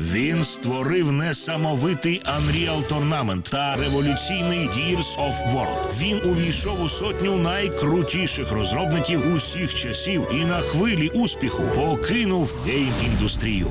Він створив несамовитий Unreal Tournament та революційний Gears of World. Він увійшов у сотню найкрутіших розробників усіх часів і на хвилі успіху покинув гейм-індустрію.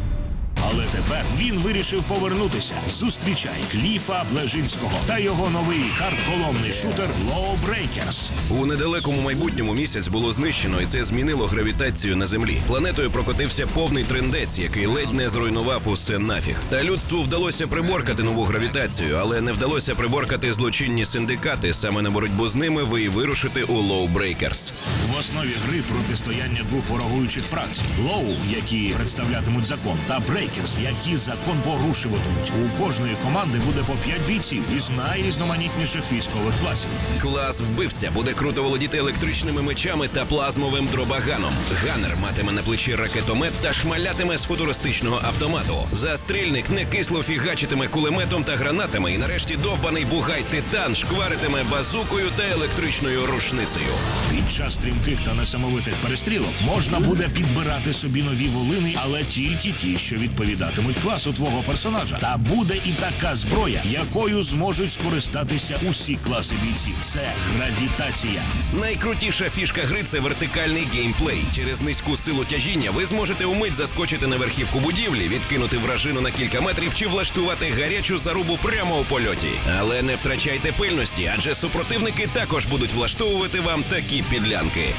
Але тепер він вирішив повернутися. Зустрічай Кліфа Блежинського та його новий карколомний шутер Lawbreakers. У недалекому майбутньому місяць було знищено, і це змінило гравітацію на землі. Планетою прокотився повний трендець, який ледь не зруйнував усе нафіг. Та людству вдалося приборкати нову гравітацію, але не вдалося приборкати злочинні синдикати. Саме на боротьбу з ними ви і вирушите у Lawbreakers. В основі гри протистояння двох ворогуючих фракцій: Лоу, які представлятимуть закон, та Брейкерс, які закон порушуватимуть. У кожної команди буде по 5 бійців із найрізноманітніших військових класів. Клас вбивця буде круто володіти електричними мечами та плазмовим дробаганом. Ганер матиме на плечі ракетомет та шмалятиме з футуристичного автомату. Застрільник не кисло фігачитиме кулеметом та гранатами. І нарешті довбаний бугай титан шкваритиме базукою та електричною рушницею. Під час стрімких та несамовитих перестрілок можна буде підбирати собі нові волини, але тільки ті, що відповідатимуть класу твого персонажа. Та буде і така зброя, якою зможуть скористатися усі класи бійців. Це гравітація. Найкрутіша фішка гри це вертикальний геймплей. Через низьку силу тяжіння ви зможете умить заскочити на верхівку будівлі, відкинути вражину на кілька метрів чи влаштувати гарячу зарубу прямо у польоті. Але не втрачайте пильності, адже супротивники також будуть влаштовувати вам такі підлянки.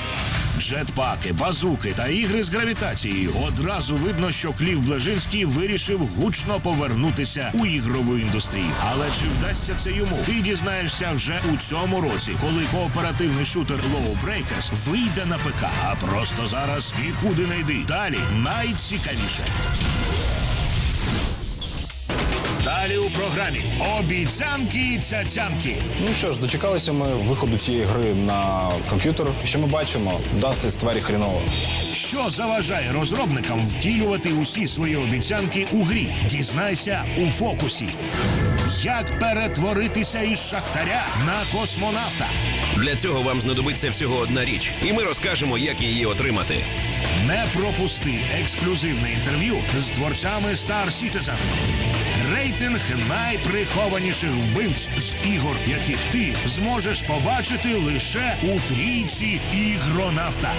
Джетпаки, базуки та ігри з гравітацією. Одразу видно, що Клів Блажинський вирішив гучно повернутися у ігрову індустрію. Але чи вдасться це йому? Ти дізнаєшся вже у цьому році, коли кооперативний шутер Low Breakers вийде на ПК. А просто зараз нікуди не йди. Далі найцікавіше. Далі у програмі обіцянки цяцянки. Ну що ж, дочекалися ми виходу цієї гри на комп'ютер. Що ми бачимо? Дасти тварі хріново. Що заважає розробникам втілювати усі свої обіцянки у грі? Дізнайся у фокусі. Як перетворитися із шахтаря на космонавта? Для цього вам знадобиться всього одна річ, і ми розкажемо, як її отримати. Не пропусти ексклюзивне інтерв'ю з творцями Star Citizen. Рейтинг найприхованіших вбивць з ігор, яких ти зможеш побачити лише у трійці ігронавта.